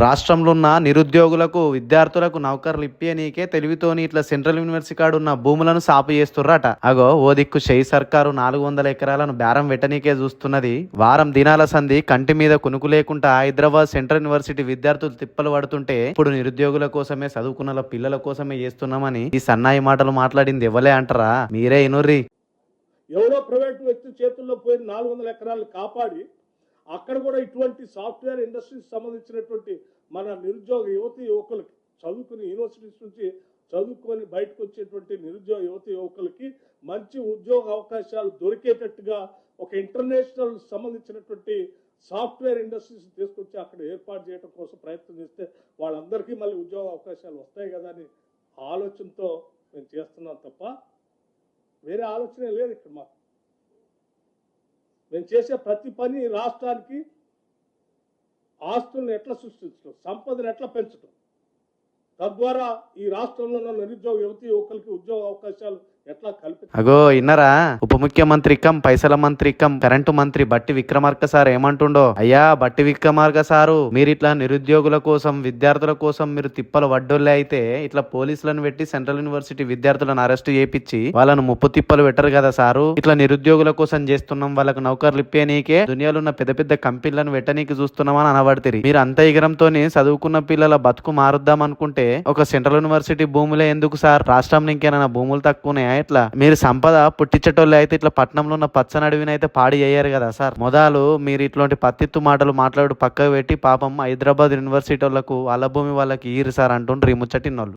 రాష్ట్రంలో ఉన్న నిరుద్యోగులకు విద్యార్థులకు నౌకర్లు ఇప్పియనీకే తెలివితోని ఇట్లా సెంట్రల్ యూనివర్సిటీ కాడు ఉన్న భూములను సాపు చేస్తుర్రట. అగో ఓ దిక్కు షెయి సర్కారు నాలుగు వందల ఎకరాలను బేరం వెట్టనీకే చూస్తున్నది. వారం దినాల సంధి కంటి మీద కునుకు లేకుండా హైదరాబాద్ సెంట్రల్ యూనివర్సిటీ విద్యార్థులు తిప్పలు పడుతుంటే ఇప్పుడు నిరుద్యోగుల కోసమే చదువుకున్న పిల్లల కోసమే చేస్తున్నామని ఈ సన్నాయి మాటలు మాట్లాడింది ఎవలే అంటారా? మీరే ఇనుర్రి. ఎవరో ప్రైవేట్ వ్యక్తి చేతుల్లో పోయిన నాలుగు వందల ఎకరాలు కాపాడి అక్కడ కూడా ఇటువంటి సాఫ్ట్వేర్ ఇండస్ట్రీకి సంబంధించినటువంటి మన నిరుద్యోగ యువతి యువకులకి చదువుకుని యూనివర్సిటీస్ నుంచి చదువుకొని బయటకు వచ్చేటువంటి నిరుద్యోగ యువతి యువకులకి మంచి ఉద్యోగ అవకాశాలు దొరికేటట్టుగా ఒక ఇంటర్నేషనల్ సంబంధించినటువంటి సాఫ్ట్వేర్ ఇండస్ట్రీస్ తీసుకొచ్చి అక్కడ ఏర్పాటు చేయడం కోసం ప్రయత్నం చేస్తే వాళ్ళందరికీ మళ్ళీ ఉద్యోగ అవకాశాలు వస్తాయి కదా అని ఆలోచనతో మేము చేస్తున్నాం తప్ప వేరే ఆలోచనే లేదు ఇక్కడ మాకు. మేము చేసే ప్రతి పని రాష్ట్రానికి ఆస్తులను ఎట్లా సృష్టించడం సంపదను ఎట్లా పెంచడం? తద్వారా ఈ రాష్ట్రంలో ఉన్న నిరుద్యోగ యువతి యువకులకి ఉద్యోగ అవకాశాలు ఎట్లా అగో ఇన్నరా? ఉప ముఖ్యమంత్రి కం పైసల మంత్రి కం కరెంటు మంత్రి బట్టి విక్రమార్క సార్ ఏమంటుండో? అయ్యా బట్టి విక్రమార్క సారు మీరు ఇట్లా నిరుద్యోగుల కోసం విద్యార్థుల కోసం మీరు తిప్పలు వడ్డోళ్ళే అయితే ఇట్లా పోలీసులను పెట్టి సెంట్రల్ యూనివర్సిటీ విద్యార్థులను అరెస్ట్ చేపించి వాళ్ళను ముప్పు తిప్పలు పెట్టరు కదా సారు? ఇట్లా నిరుద్యోగుల కోసం చేస్తున్నాం వాళ్ళకు నౌకర్లు ఇప్పేనీకే దునియాలో ఉన్న పెద్ద పెద్ద కంపెనీలను పెట్టనీకి చూస్తున్నామని అనబడితే మీరు అంత ఎగరంతోనే చదువుకున్న పిల్లల బతుకు మారుద్దాం అనుకుంటే ఒక సెంట్రల్ యూనివర్సిటీ భూములే ఎందుకు సార్? రాష్ట్రంలో ఇంకేమైనా భూములు తక్కువనే ఇట్లా మీరు సంపద పుట్టించేటోళ్ళు అయితే ఇట్లా పట్నంలో ఉన్న పచ్చని అడవిని అయితే పాడి అయ్యారు కదా సార్. మొదలు మీరు ఇట్లాంటి పత్తిత్తు మాటలు మాట్లాడు పక్కకు పెట్టి పాపం హైదరాబాద్ యూనివర్సిటీ వాళ్ళకు వాళ్ళ భూమి వాళ్ళకి ఈరు సార్ అంటుండ్రు ఈ ముచ్చటిన్నోళ్ళు.